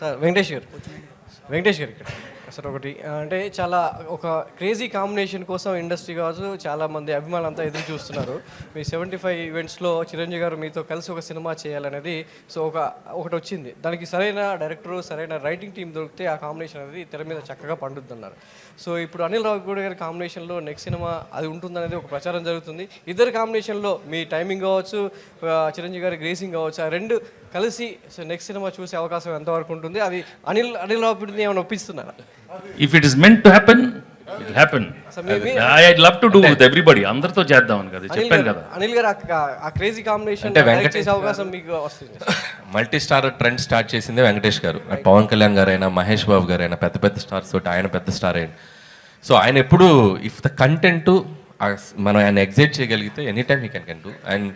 Sir Venkatesh గారు. వెంకటేష్ గారు ఇక్కడ. Sir ఒకటి. అంటే చాలా ఒక క్రేజీ కాంబినేషన్ కోసం ఇండస్ట్రీ కావచ్చు చాలా మంది అభిమానులు అంతా ఎదురు చూస్తున్నారు. మీ సెవెంటీ ఫైవ్ ఈవెంట్స్లో చిరంజీవి గారు మీతో కలిసి ఒక సినిమా చేయాలనేది సో ఒక ఒకటి వచ్చింది. దానికి సరైన డైరెక్టర్ సరైన రైటింగ్ టీం దొరికితే ఆ కాంబినేషన్ అనేది తెర మీద చక్కగా పండుద్దన్నారు సో ఇప్పుడు అనిల్ రావిపూడి గారి కాంబినేషన్లో నెక్స్ట్ సినిమా అది ఉంటుందనేది ఒక ప్రచారం జరుగుతుంది. ఇద్దరు కాంబినేషన్లో మీ టైమింగ్ కావచ్చు చిరంజీవి గారి గ్రేసింగ్ కావచ్చు ఆ రెండు కలిసి సో నెక్స్ట్ సినిమా చూసే అవకాశం ఎంతవరకు ఉంటుంది? అది అనిల్ అనిల్ రావుడిని ఏమైనా ఒప్పిస్తున్నారా? If it is meant to happen it happen I love to do with everybody అందరితో చేద్దామని కదా చెప్పాను కదా. అనిల్ గారు ఆ- క్రేజీ కాంబినేషన్ అంటే వెంకటేష్ అవకాశం మీకు వస్తుంది. మల్టీ స్టార్ ట్రెండ్ స్టార్ట్ చేసిందే వెంకటేష్ గారు. పవన్ కళ్యాణ్ గారైనా మహేష్ బాబు గారైనా పెద్ద పెద్ద స్టార్స్ తోటి ఆయన పెద్ద స్టార్ అయ్యింది సో ఆయన ఎప్పుడు ఇఫ్ ద కంటెంట్ మనం ఆయన ఎగ్జైట్ చేయగలిగితే any time he can can do and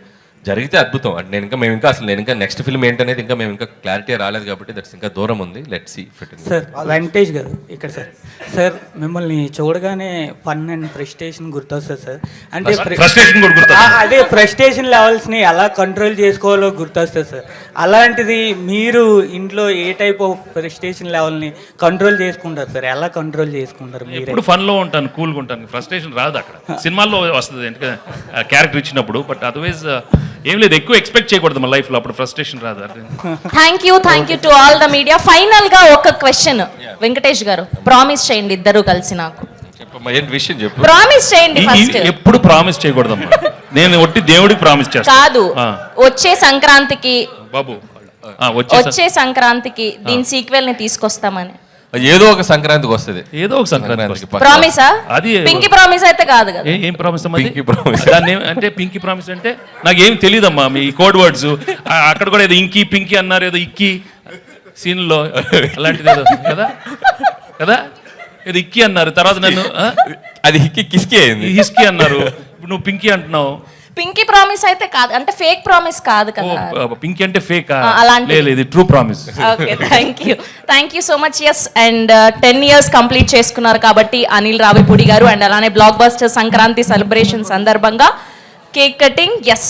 జరిగితే అద్భుతం. అంటే నేను ఇంకా మేము ఇంకా అసలు నేను ఇంకా నెక్స్ట్ ఫిల్మ్ ఏంటనేది ఇంకా మేము ఇంకా క్లారిటీ రాలేదు కాబట్టి దట్స్ ఇంకా దూరం ఉంది. Let see fit sir Venkatesh garu ఇక్కడ సార్. సార్ మిమ్మల్ని చూడగానే ఫన్ అండ్ ఫ్రస్ట్రేషన్ గుర్తొస్తుంది సార్. అంటే ఫ్రస్ట్రేషన్ కూడా గుర్తు ఆ, అదే ఫ్రస్ట్రేషన్ లెవెల్స్ని ఎలా కంట్రోల్ చేసుకోవాలో గుర్తొస్తుంది సార్. అలాంటిది మీరు ఇంట్లో ఏ టైప్ ఆఫ్ ఫ్రస్ట్రేషన్ లెవెల్ని కంట్రోల్ చేసుకుంటారు సార్? ఎలా కంట్రోల్ చేసుకుంటారు మీరే? ఎప్పుడు ఫన్లో ఉంటాను కూల్గా ఉంటాను. ఫ్రస్ట్రేషన్ రాదు అక్కడ. సినిమాల్లో వస్తుంది ఎందుకంటే క్యారెక్టర్ ఇచ్చినప్పుడు. బట్ అదర్వైజ్ ఏం లేదు ఎక్కువ ఎక్స్పెక్ట్ చేయకూడదు మన లైఫ్లో అప్పుడు ఫ్రస్ట్రేషన్ రాదు thank you thank you to all the media ఫైనల్గా ఒక క్వశ్చన్ వెంకటేష్ గారు. ప్రామిస్ చేయండి ఇద్దరు కలిసి నాకు. చెప్పమ్మా ఏంటి విషయం చెప్పు? ప్రామిస్ చేయండి ఫస్ట్ ఎప్పుడు ప్రామిస్ చేయకూడదమ్మా. నేను ఒట్టి దేవుడికి ప్రామిస్ చేస్తాను కాదు. వచ్చే సంక్రాంతికి బాబు వచ్చే సంక్రాంతికి దీని సీక్వెల్ని తీసుకొస్తామని. ఏదో ఒక సంక్రాంతికి వస్తుంది. ఏదో ఒక సంక్రాంతి సంక్రాంతికి. ప్రామిసా అది పింకి ప్రామిస్ అయితే కాదు కదా. ఏ- ఏం ప్రామిస్ Pinky promise. దాన్ని అంటే పింకీ ప్రామిస్ అంటే నాకు ఏం తెలియదమ్మా మీ కోడ్ వర్డ్స్ అక్కడ కూడా ఏదో ఇంకీ పింకీ అన్నారు ఏదో ఇక్కి సీన్లో అలాంటిది ఏదో కదా? కదా? ఏదో ఇక్కి అన్నారు. తర్వాత నన్ను? అది హిక్కి కిస్కి అయింది. హిస్కీ అన్నారు. ఇప్పుడు నువ్వు పింకీ అంటున్నావు. పింకి ప్రామిస్ అయితే కాదు అంటే ఫేక్ ప్రామిస్ కాదు కదా. పింకీ అంటే ఫేక్? ఆ, అలాంటిది. లేదు ఇది true promise. Okay thank you. Thank you so much yes and ten years complete చేసుకున్నారు కాబట్టి అనిల్ రావిపూడి గారు అండ్ అలానే బ్లాక్ బస్టర్ సంక్రాంతి సెలబ్రేషన్ సందర్భంగా కేక్ కటింగ్ ఎస్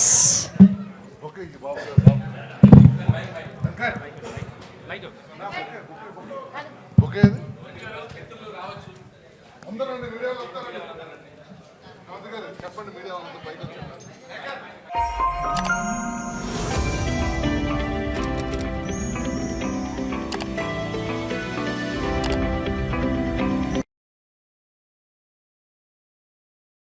చెప్పండి మీడియా వాళ్ళంతా వచ్చారు